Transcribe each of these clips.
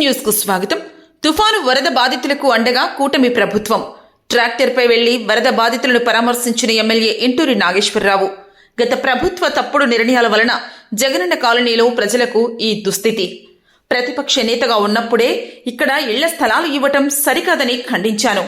న్యూస్కు స్వాగతం. తుఫాను వరద బాధితులకు అండగా కూటమి ప్రభుత్వం. ట్రాక్టర్పై వెళ్ళి వరద బాధితులను పరామర్శించిన ఎమ్మెల్యే ఇంటూరి నాగేశ్వరరావు. గత ప్రభుత్వ తప్పుడు నిర్ణయాల వలన జగనన్న కాలనీలో ప్రజలకు ఈ దుస్థితి. ప్రతిపక్ష నేతగా ఉన్నప్పుడే ఇక్కడ ఇళ్ళ స్థలాలు ఇవ్వటం సరికాదని ఖండించాను.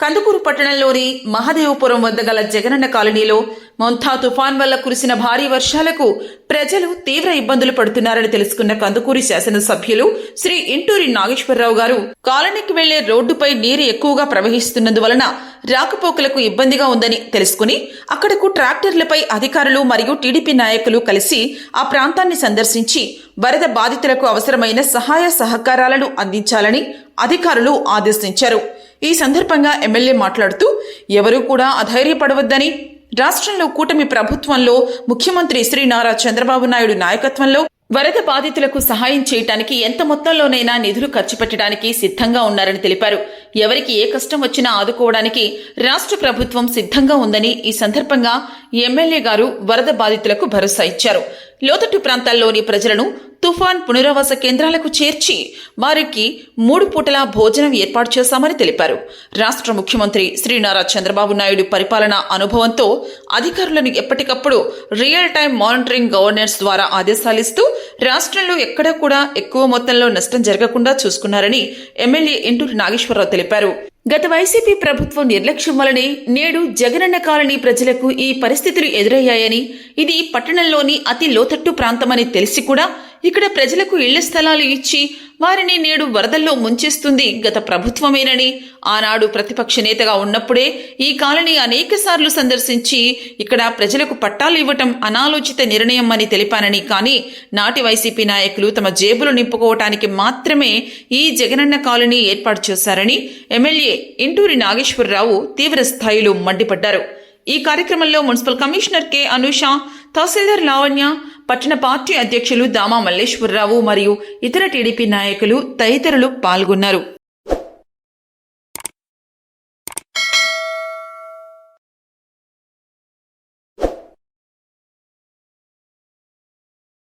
కందుకూరు పట్టణంలోని మహదేవపురం వద్ద గల జగనన్న కాలనీలో మొంతా తుఫాన్ వల్ల కురిసిన భారీ వర్షాలకు ప్రజలు తీవ్ర ఇబ్బందులు పడుతున్నారని తెలుసుకున్న కందుకూరి శాసనసభ్యులు శ్రీ ఇంటూరి నాగేశ్వరరావు గారు కాలనీకి వెళ్ళే రోడ్డుపై నీరు ఎక్కువగా ప్రవహిస్తున్నందువలన రాకపోకలకు ఇబ్బందిగా ఉందని తెలుసుకుని అక్కడకు ట్రాక్టర్లపై అధికారులు మరియు టీడీపీ నాయకులు కలిసి ఆ ప్రాంతాన్ని సందర్శించి వరద బాధితులకు అవసరమైన సహాయ సహకారాలను అందించాలని అధికారులు ఆదేశించారు. ఈ సందర్భంగా ఎమ్మెల్యే మాట్లాడుతూ ఎవరూ కూడా అధైర్యపడవద్దని రాష్ట్రంలో కూటమి ప్రభుత్వంలో ముఖ్యమంత్రి శ్రీ నారా చంద్రబాబు నాయుడు నాయకత్వంలో వరద బాధితులకు సహాయం చేయటానికి ఎంత మొత్తంలోనైనా నిధులు ఖర్చు పెట్టడానికి సిద్ధంగా ఉన్నారని తెలిపారు. ఎవరికి ఏ కష్టం వచ్చినా ఆదుకోవడానికి రాష్ట్ర ప్రభుత్వం సిద్ధంగా ఉందని ఈ సందర్భంగా ఎమ్మెల్యే గారు వరద బాధితులకు భరోసా ఇచ్చారు. లోతట్టు ప్రాంతాల్లోని ప్రజలను తుఫాన్ పునరావాస కేంద్రాలకు చేర్చి వారికి మూడు పూటల భోజనం ఏర్పాటు చేశామని తెలిపారు. రాష్ట్ర ముఖ్యమంత్రి శ్రీ నారా చంద్రబాబు నాయుడు పరిపాలనా అనుభవంతో అధికారులను ఎప్పటికప్పుడు రియల్ టైం మానిటరింగ్ గవర్నెన్స్ ద్వారా ఆదేశాలిస్తూ రాష్ట్రంలో ఎక్కడా కూడా ఎక్కువ మొత్తంలో నష్టం జరగకుండా చూసుకున్నారని ఎమ్మెల్యే ఇంటూరు నాగేశ్వరరావు తెలిపారు. గత వైసీపీ ప్రభుత్వం నిర్లక్ష్యం వలనే నేడు జగనన్న కాలనీ ప్రజలకు ఈ పరిస్థితులు ఎదురయ్యాయని ఇది పట్టణంలోని అతి లోతట్టు ప్రాంతమని తెలిసి కూడా ఇక్కడ ప్రజలకు ఇళ్ళ స్థలాలు ఇచ్చి వారిని నేడు వరదల్లో ముంచేస్తుంది గత ప్రభుత్వమేనని. ఆనాడు ప్రతిపక్ష నేతగా ఉన్నప్పుడే ఈ కాలనీ అనేక సార్లు సందర్శించి ఇక్కడ ప్రజలకు పట్టాలు ఇవ్వటం అనాలోచిత నిర్ణయం అని తెలిపానని. కానీ నాటి వైసీపీ నాయకులు తమ జేబులు నింపుకోవటానికి మాత్రమే ఈ జగనన్న కాలనీ ఏర్పాటు చేశారని ఎమ్మెల్యే ఇంటూరి నాగేశ్వరరావు తీవ్ర స్థాయిలో మండిపడ్డారు. ఈ కార్యక్రమంలో municipal commissioner K. Anusha tahsildar Lavanya పట్టణ పార్టీ అధ్యక్షులు దామా మల్లేశ్వరరావు మరియు ఇతర టీడీపీ నాయకులు తదితరులు పాల్గొన్నారు.